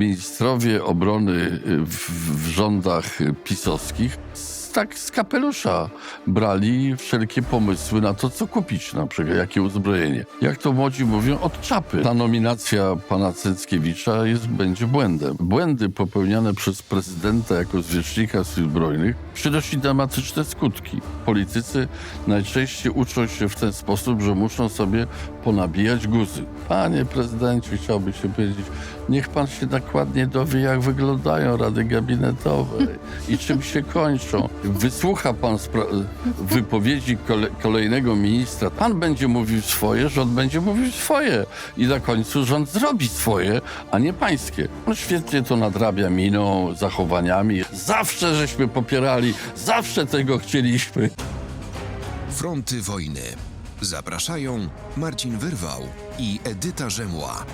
ministrowie obrony w, w rządach pisowskich tak z kapelusza brali wszelkie pomysły na to, co kupić na przykład, jakie uzbrojenie. Jak to młodzi mówią, od czapy. Ta nominacja pana Cęckiewicza jest, będzie błędem. Błędy popełniane przez prezydenta jako zwierzchnika sił zbrojnych przynosi dramatyczne skutki. Politycy najczęściej uczą się w ten sposób, że muszą sobie ponabijać guzy. Panie prezydencie, chciałby się powiedzieć, niech pan się dokładnie dowie, jak wyglądają rady gabinetowe i czym się kończą. Wysłucha pan wypowiedzi kole- kolejnego ministra, pan będzie mówił swoje, rząd będzie mówił swoje i na końcu rząd zrobi swoje, a nie pańskie. On świetnie to nadrabia miną, zachowaniami. Zawsze żeśmy popierali, zawsze tego chcieliśmy. Fronty wojny. Zapraszają Marcin Wyrwał i Edyta Rzemła.